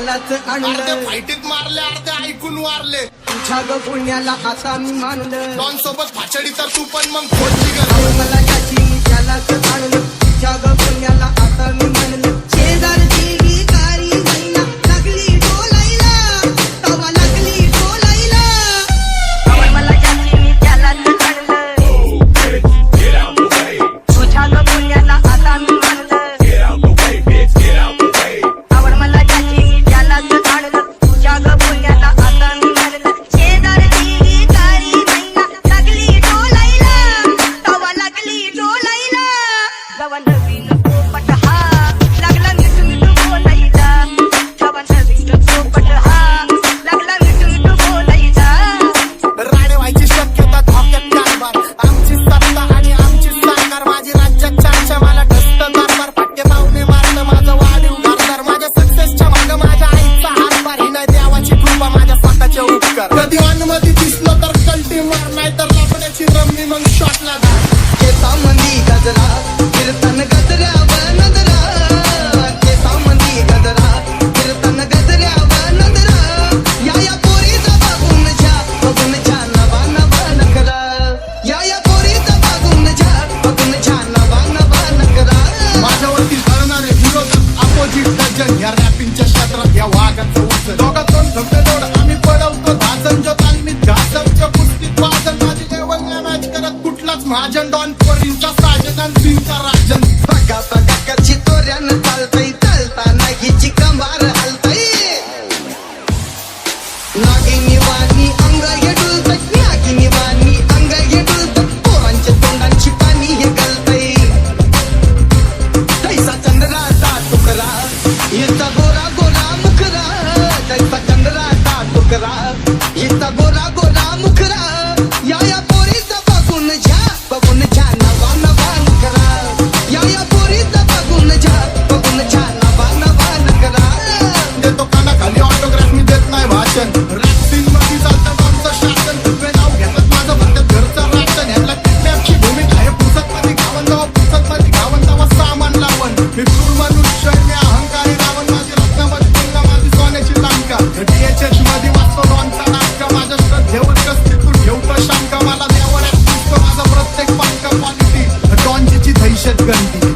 पुण्यालाच आणलं. फायटीत मारले अर्धे ऐकून वारले. तुझ्या ग पुण्याला आता मी मानलं. डॉन सोबत फाचडी तर तू पण मग मला त्याची त्यालाच आणलं. तुझ्या ग पुण्याला आता मी दोघांचं उंच दोघांचं आम्ही पडवतो भाजन जो तालमीत घासनच्या कुस्तीत वाजन कुठलाच महाजन डॉन पोरींचा साजन सिंगचा राज Está bom. दहशत गर्दी